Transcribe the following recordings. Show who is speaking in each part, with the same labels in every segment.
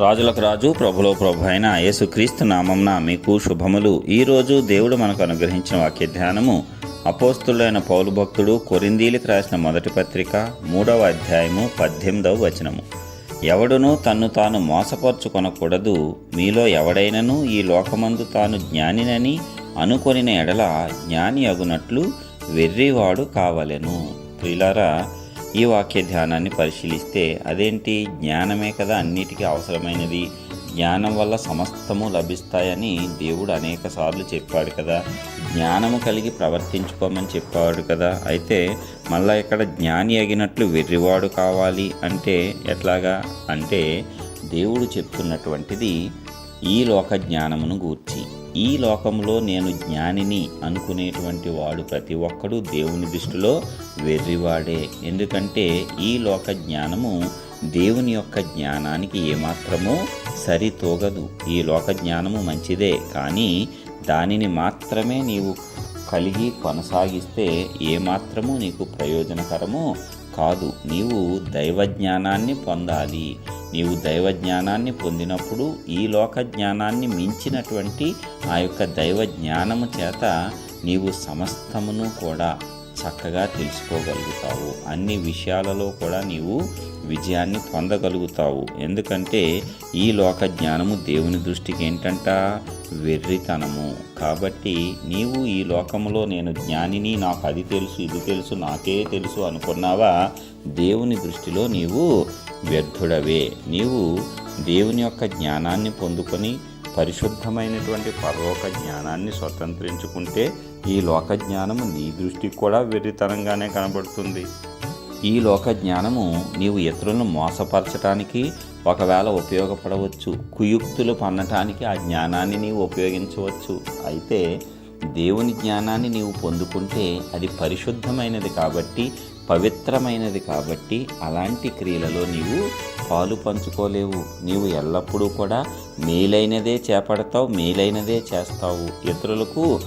Speaker 1: రాజులకు రాజు ప్రభులో ప్రభు అయిన యేసుక్రీస్తు నామంన మీకు శుభములు. ఈరోజు దేవుడు మనకు అనుగ్రహించిన వాక్య ధ్యానము అపోస్తులైన పౌలు భక్తుడు కొరిందీలకు రాసిన మొదటి పత్రిక మూడవ అధ్యాయము పద్దెనిమిదవ వచనము. ఎవడునూ తన్ను తాను మోసపరుచుకొనకూడదు. మీలో ఎవడైనను ఈ లోకమందు తాను జ్ఞానినని అనుకొనిన ఎడల జ్ఞాని అగునట్లు వెర్రివాడు కావలెను. ప్రిలారా ఈ వాక్య ధ్యానాన్ని పరిశీలిస్తే అదేంటి? జ్ఞానమే కదా అన్నిటికీ అవసరమైనది. జ్ఞానం వల్ల సమస్తము లభిస్తాయని దేవుడు అనేక సార్లు చెప్పాడు కదా. జ్ఞానము కలిగి ప్రవర్తించుకోమని చెప్పాడు కదా. అయితే మళ్ళా ఇక్కడ జ్ఞాని అగినట్లు వెర్రివాడు కావాలి అంటే ఎట్లాగా? అంటే దేవుడు చెప్తున్నటువంటిది ఈ లోక జ్ఞానమును గూర్చి. ఈ లోకంలో నేను జ్ఞానిని అనుకునేటువంటి వాడు ప్రతి ఒక్కడు దేవుని దృష్టిలో వెర్రివాడే. ఎందుకంటే ఈ లోక జ్ఞానము దేవుని యొక్క జ్ఞానానికి ఏమాత్రమో సరితూగదు. ఈ లోక జ్ఞానము మంచిదే కానీ దానిని మాత్రమే నీవు కలిగి కొనసాగిస్తే ఏమాత్రము నీకు ప్రయోజనకరము కాదు. నీవు దైవ జ్ఞానాన్ని పొందాలి. నీవు దైవ జ్ఞానాన్ని పొందినప్పుడు ఈ లోక జ్ఞానాన్ని మించినటువంటి ఆ యొక్క దైవ జ్ఞానము చేత నీవు సమస్తమును కూడా చక్కగా తెలుసుకోగలుగుతావు. అన్ని విషయాలలో కూడా నీవు విజయాన్ని పొందగలుగుతావు. ఎందుకంటే ఈ లోక జ్ఞానము దేవుని దృష్టికి ఏంటంట? వెర్రితనము. కాబట్టి నీవు ఈ లోకంలో నేను జ్ఞానిని నాకు అది తెలుసు ఇది తెలుసు నాకే తెలుసు అనుకున్నావా? దేవుని దృష్టిలో నీవు వ్యర్థుడవే. నీవు దేవుని యొక్క జ్ఞానాన్ని పొందుకొని పరిశుద్ధమైనటువంటి పరలోక జ్ఞానాన్ని స్వతంత్రించుకుంటే ఈ లోక జ్ఞానము నీ దృష్టికి కూడా వెర్రితనంగానే కనబడుతుంది. ఈ లోక జ్ఞానము నీవు ఇతరులను మోసపరచటానికి ఒకవేళ ఉపయోగపడవచ్చు. కుయుక్తులు పన్నటానికి ఆ జ్ఞానాన్ని నీవు ఉపయోగించవచ్చు. అయితే దేవుని జ్ఞానాన్ని నీవు పొందుకుంటే అది పరిశుద్ధమైనది కాబట్టి పవిత్రమైనది కాబట్టి అలాంటి క్రియలలో నీవు పాలు పంచుకోలేవు. నీవు ఎల్లప్పుడూ కూడా మేలైనదే చేపడతావు మేలైనదే చేస్తావు. ఇతరులకు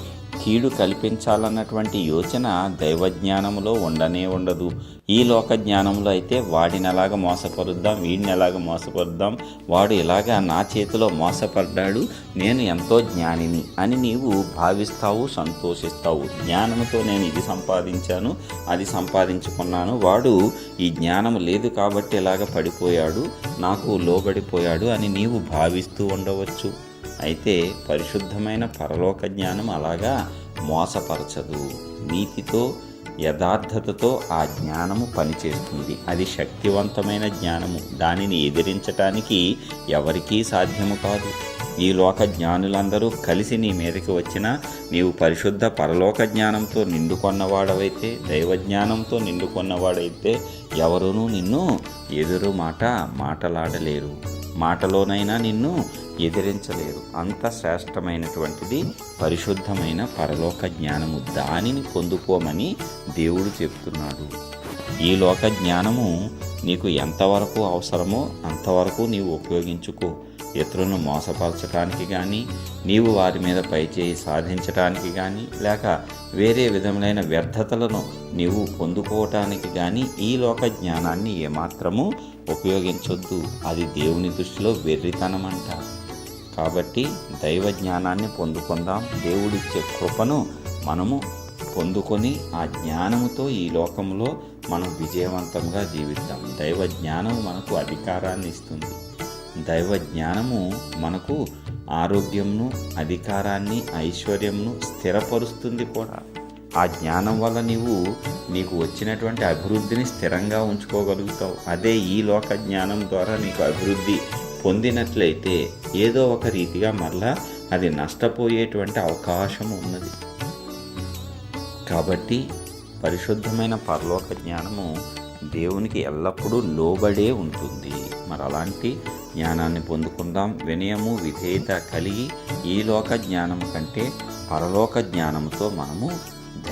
Speaker 1: కీడు కల్పించాలన్నటువంటి యోచన దైవజ్ఞానంలో ఉండనే ఉండదు. ఈ లోక జ్ఞానంలో అయితే వాడిని ఎలాగ మోసపరుద్దాం వీడిని ఎలాగ మోసపరుద్దాం వాడు ఇలాగా నా చేతిలో మోసపడ్డాడు నేను ఎంతో జ్ఞానిని అని నీవు భావిస్తావు సంతోషిస్తావు. జ్ఞానంతో నేను ఇది సంపాదించాను అది సంపాదించుకున్నాను. వాడు ఈ జ్ఞానం లేదు కాబట్టి ఇలాగ పడిపోయాడు నాకు లోబడిపోయాడు అని నీవు భావిస్తూ ఉండవచ్చు. అయితే పరిశుద్ధమైన పరలోక జ్ఞానం అలాగా మోసపరచదు. నీతితో యథార్థతతో ఆ జ్ఞానము పనిచేస్తుంది. అది శక్తివంతమైన జ్ఞానము. దానిని ఎదిరించటానికి ఎవరికీ సాధ్యము కాదు. ఈ లోక జ్ఞానులందరూ కలిసి నీ మీదకి వచ్చినా నీవు పరిశుద్ధ పరలోక జ్ఞానంతో నిండుకొన్నవాడవైతే దైవ జ్ఞానంతో నిండుకొన్నవాడైతే ఎవరునూ నిన్ను ఎదురు మాట మాటలాడలేరు. మాటలోనైనా నిన్ను ఎదిరించలేరు. అంత శ్రేష్టమైనటువంటిది పరిశుద్ధమైన పరలోక జ్ఞానము. దానిని పొందుకోమని దేవుడు చెప్తున్నాడు. ఈ లోక జ్ఞానము నీకు ఎంతవరకు అవసరమో అంతవరకు నీవు ఉపయోగించుకో. ఇతరులను మోసపరచడానికి కానీ నీవు వారి మీద పైచేయి సాధించడానికి కానీ లేక వేరే విధములైన వ్యర్థతలను నీవు పొందుకోవటానికి కానీ ఈ లోక జ్ఞానాన్ని ఏమాత్రము ఉపయోగించొద్దు. అది దేవుని దృష్టిలో వెర్రితనం అంటారు కాబట్టి దైవ జ్ఞానాన్ని పొందుకుందాం. దేవుడిచ్చే కృపను మనము పొందుకొని ఆ జ్ఞానముతో ఈ లోకంలో మనం విజయవంతంగా జీవిద్దాం. దైవ జ్ఞానం మనకు అధికారాన్ని ఇస్తుంది. దైవ జ్ఞానము మనకు ఆరోగ్యంను అధికారాన్ని ఐశ్వర్యంను స్థిరపరుస్తుంది కూడా. ఆ జ్ఞానం వల్ల నీవు నీకు వచ్చినటువంటి అభివృద్ధిని స్థిరంగా ఉంచుకోగలుగుతావు. అదే ఈ లోక జ్ఞానం ద్వారా నీకు అభివృద్ధి పొందినట్లయితే ఏదో ఒక రీతిగా మళ్ళా అది నష్టపోయేటువంటి అవకాశం ఉన్నది. కాబట్టి పరిశుద్ధమైన పరలోక జ్ఞానము దేవునికి ఎల్లప్పుడూ లోబడే ఉంటుంది. మరి అలాంటి జ్ఞానాన్ని పొందుకుందాం. వినయము విధేయత కలిగి ఈ లోక జ్ఞానం కంటే పరలోక జ్ఞానంతో మనము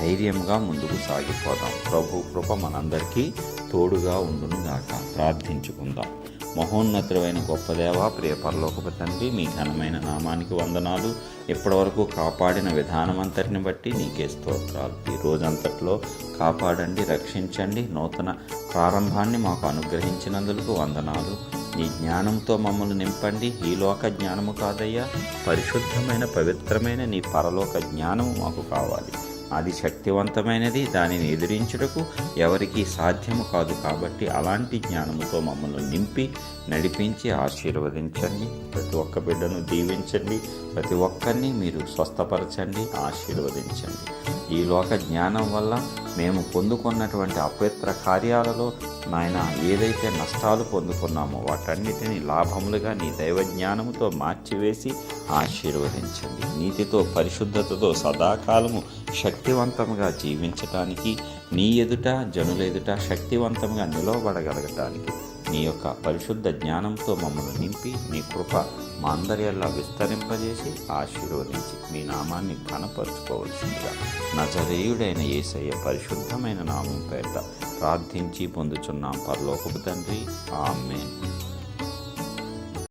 Speaker 1: ధైర్యంగా ముందుకు సాగిపోదాం. ప్రభు కృప మనందరికీ తోడుగా ఉండును గాక ప్రార్థించుకుందాం. మహోన్నతుడైన గొప్ప దేవ ప్రియ పరలోకపు తండ్రి మీ ఘనమైన నామానికి వందనాలు. ఇప్పటివరకు కాపాడిన విధానం అంతటిని బట్టి నీకే స్తోత్రాలు. ఈ రోజంతట్లో కాపాడండి రక్షించండి. నూతన ప్రారంభాన్ని మాకు అనుగ్రహించినందుకు వందనాలు. నీ జ్ఞానంతో మమ్మల్ని నింపండి. ఈ లోక జ్ఞానము కాదయ్యా. పరిశుద్ధమైన పవిత్రమైన నీ పరలోక జ్ఞానము మాకు కావాలి. అది శక్తివంతమైనది. దానిని ఎదిరించుటకు ఎవరికీ సాధ్యము కాదు కాబట్టి అలాంటి జ్ఞానముతో మమ్మల్ని నింపి నడిపించి ఆశీర్వదించండి. ప్రతి ఒక్క బిడ్డను దీవించండి. ప్రతి ఒక్కరిని మీరు స్వస్థపరచండి ఆశీర్వదించండి. ఈ లోక జ్ఞానం వల్ల మేము పొందుకున్నటువంటి అపవిత్ర కార్యాలలో నాయన ఏదైతే నష్టాలు పొందుకున్నామో వాటన్నిటిని లాభములుగా నీ దైవజ్ఞానముతో మార్చివేసి ఆశీర్వదించండి. నీతితో పరిశుద్ధతతో సదాకాలము శక్తివంతంగా జీవించటానికి నీ ఎదుట జనుల ఎదుట శక్తివంతంగా నిలవబడగలగటానికి నీ యొక్క పరిశుద్ధ జ్ఞానంతో మమ్మల్ని నింపి నీ కృప మా అందరిలా విస్తరింపజేసి ఆశీర్వదించి మీ నామాన్ని ఘనపరుచుకోవలసిందిగా నజరేయుడైన యేసయ్య పరిశుద్ధమైన నామం పేట ప్రార్థించి పొందుచున్నాం పరలోకపు తండ్రి. ఆమె